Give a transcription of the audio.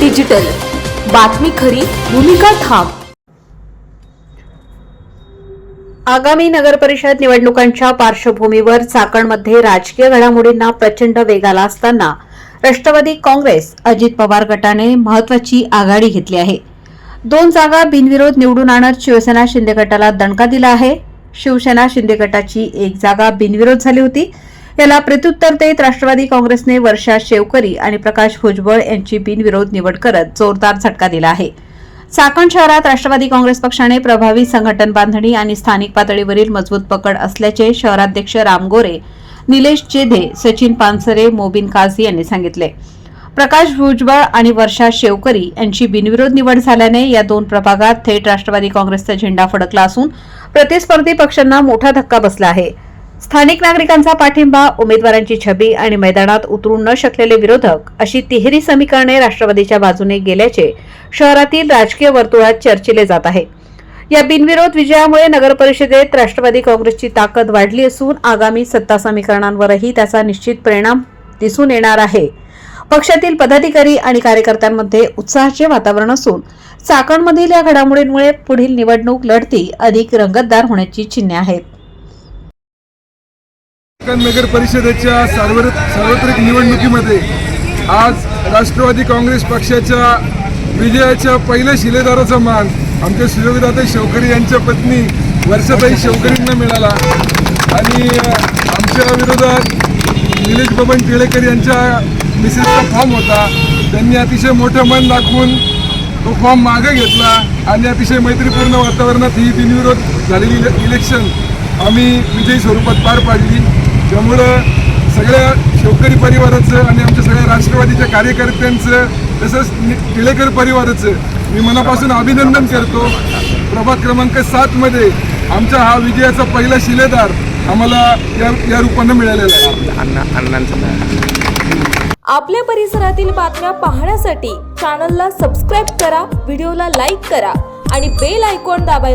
Digital. बातमी खरी भूमिका ठाम. आगामी नगरपरिषद निवडणुकांच्या पार्श्वभूमीवर चाकणमध्ये राजकीय घडामोडींना प्रचंड वेग आला असताना राष्ट्रवादी काँग्रेस अजित पवार गटाने महत्वाची आघाडी घेतली आहे. दोन जागा बिनविरोध निवडून आणत शिवसेना शिंदे गटाला दणका दिला आहे. शिवसेना शिंदे गटाची एक जागा बिनविरोध झाली होती. याला प्रत्युत्तर देत राष्ट्रवादी काँग्रेसने वर्षा शेवकरी आणि प्रकाश भुजबळ यांची बिनविरोध निवड करत जोरदार झटका दिला आहे. चाकण शहरात राष्ट्रवादी काँग्रेस पक्षाने प्रभावी संघटन बांधणी आणि स्थानिक पातळीवरील मजबूत पकड असल्याचे शहराध्यक्ष राम गोरे निलेश जेधे सचिन पानसरे मोबिन काझी यांनी सांगितले. प्रकाश भुजबळ आणि वर्षा शेवकरी यांची बिनविरोध निवड झाल्याने या दोन प्रभागात थेट राष्ट्रवादी काँग्रेसचा झेंडा फडकला असून प्रतिस्पर्धी पक्षांना मोठा धक्का बसला आहे. स्थानिक नागरिकांचा पाठिंबा उमेदवारांची छबी आणि मैदानात उतरू न शकलेले विरोधक अशी तिहेरी समीकरणे राष्ट्रवादीच्या बाजूने गेल्याचे शहरातील राजकीय वर्तुळात चर्चिले जात आहे. या बिनविरोध विजयामुळे नगरपरिषदेत राष्ट्रवादी काँग्रेसची ताकद वाढली असून आगामी सत्ता समीकरणांवरही त्याचा निश्चित परिणाम दिसून येणार आहे. पक्षातील पदाधिकारी आणि कार्यकर्त्यांमध्ये उत्साहाचे वातावरण असून चाकणमधील या घडामोडींमुळे पुढील निवडणूक लढती अधिक रंगतदार होण्याची चिन्हे आहेत. नगर परिषदेच्या सार्वत्रिक सार्वत्रिक निवडणुकीमध्ये आज राष्ट्रवादी काँग्रेस पक्षाच्या विजयाच्या पहिल्या शिलेदाराचा मान आमच्या शिरोविदाते शेवकरी यांच्या पत्नी वर्षाताई शेवकरींना मिळाला. आणि आमच्या विरोधात निलेश बबन टिळेकर यांच्या मिसेसचा फॉर्म होता. त्यांनी अतिशय मोठं मन दाखवून तो फॉर्म मागे घेतला आणि अतिशय मैत्रीपूर्ण वातावरणात ही बिनविरोध झालेली इले- इलेक्शन आम्ही विजयी स्वरूपात पार पाडली. त्यामुळं सगळ्या शेवकरी परिवाराचं आणि आमच्या सगळ्या राष्ट्रवादीच्या कार्यकर्त्यांचं तसंच टिळेकर परिवाराचं मी मनापासून अभिनंदन करतो. प्रभाग क्रमांक सातमध्ये आमचा हा विजयाचा पहिला शिलेदार आम्हाला या या रूपानं मिळालेला आहे. आपल्या परिसरातील बातम्या पाहण्यासाठी चॅनलला सबस्क्राईब करा व्हिडिओला लाईक करा आणि बेल आयकॉन दाबायला